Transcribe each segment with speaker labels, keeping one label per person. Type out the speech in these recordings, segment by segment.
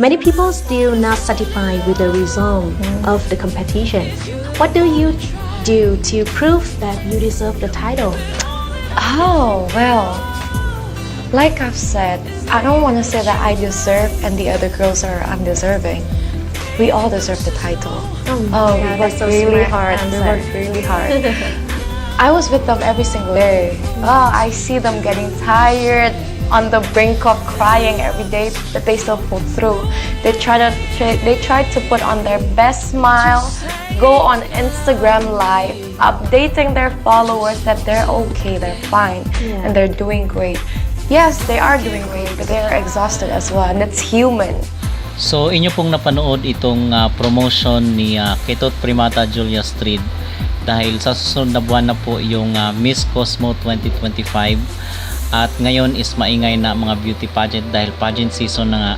Speaker 1: Many people still not satisfied with the result of the competition. What do you do to prove that you deserve the title?
Speaker 2: Oh, well, like I've said, I don't want to say that I deserve and the other girls are undeserving. We all deserve the title. Oh, oh
Speaker 1: yeah,
Speaker 2: we worked
Speaker 1: so
Speaker 2: really hard. We worked really hard. I was with them every single day. Oh, I see them getting tired, on the brink of crying every day, but they still pulled through. They try to they tried to put on their best smile, go on Instagram live, updating their followers that they're okay, they're fine,
Speaker 1: Yeah.
Speaker 2: and they're doing great. Yes, they are doing great, but they're exhausted as well, and it's human.
Speaker 3: So inyo pong napanood itong ah, promotion ni ah, Kitot Primata Julia Street dahil sa susunod na buwan na po yung ah, Miss Cosmo 2025 at ngayon is maingay na mga beauty pageant dahil pageant season na nga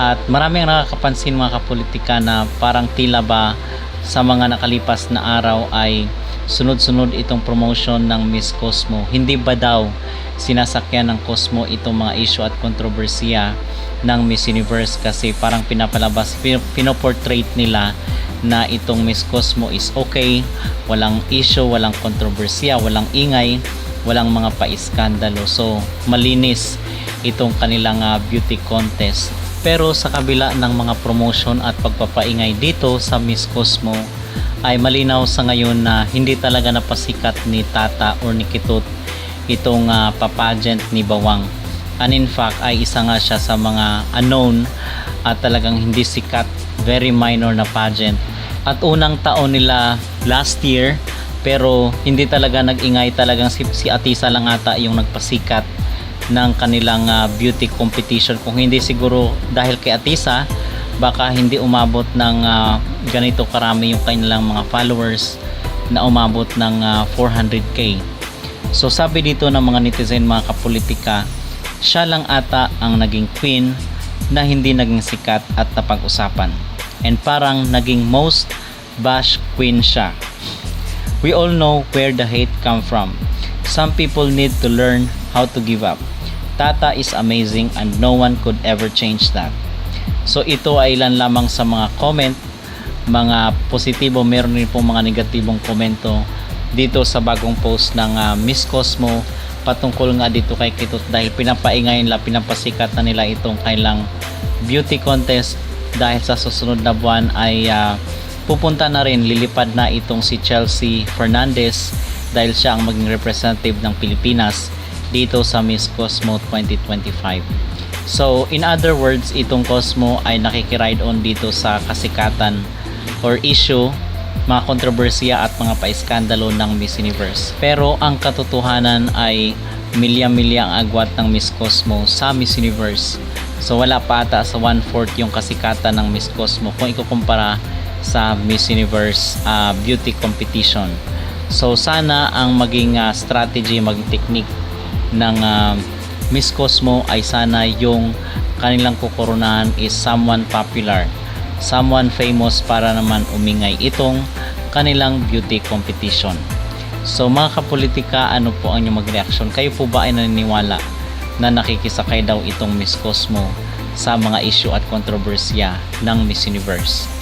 Speaker 3: at marami ang nakakapansin mga kapolitika na parang tila ba sa mga nakalipas na araw ay sunod-sunod itong promotion ng Miss Cosmo. Hindi ba daw sinasakyan ng Cosmo itong mga issue at kontrobersiya ng Miss Universe kasi parang pinapalabas, pin- pinoportrait nila na itong Miss Cosmo is okay, walang issue, walang kontrobersiya, walang ingay, walang mga pa-iskandalo. So, malinis itong kanilang ah, beauty contest. Pero sa kabila ng mga promotion at pagpapaingay dito sa Miss Cosmo, ay malinaw sa ngayon na hindi talaga napasikat ni Tata or ni Kitut itong uh, papagent ni Bawang. And in fact ay isa nga siya sa mga unknown at talagang hindi sikat, very minor na pageant. At unang taon nila last year pero hindi talaga nag-ingay talagang si, si Atisa lang ata yung nagpasikat ng kanilang ah, beauty competition. Kung hindi siguro dahil kay Atisa baka hindi umabot ng ah, ganito karami yung kanilang mga followers na umabot ng ah, 400k so sabi dito ng mga netizen mga kapolitika siya lang ata ang naging queen na hindi naging sikat at napag-usapan. And parang naging most bash queen siya We all know where the hate come from. Some people need to learn how to give up. Tata is amazing and no one could ever change that. So ito ay ilan lamang sa mga comment, mga positibo, meron din pong mga negatibong komento dito sa bagong post ng ah, Miss Cosmo patungkol nga dito kay Kitut dahil pinapaingay nila, pinapasikat na nila itong kailang beauty contest dahil sa susunod na buwan ay ah, pupunta na rin, lilipad na itong si Chelsea Fernandez dahil siya ang maging representative ng Pilipinas dito sa Miss Cosmo 2025. So, in other words, itong Cosmo ay nakikiride on dito sa kasikatan or issue, mga kontrobersiya at mga paiskandalo ng Miss Universe. Pero ang katotohanan ay milya-milya ang agwat ng Miss Cosmo sa Miss Universe. So wala pa ata sa 1/4 yung kasikatan ng Miss Cosmo kung ikukumpara sa Miss Universe ah, beauty competition. So sana ang maging ah, strategy, maging technique ng ah, Miss Cosmo ay sana yung kanilang kukurunahan is someone popular, someone famous para naman umingay itong kanilang beauty competition. So mga kapolitika, ano po ang inyong mag-reaction? Kayo po ba ay naniniwala na nakikisakay daw itong Miss Cosmo sa mga issue at kontrobersya ng Miss Universe?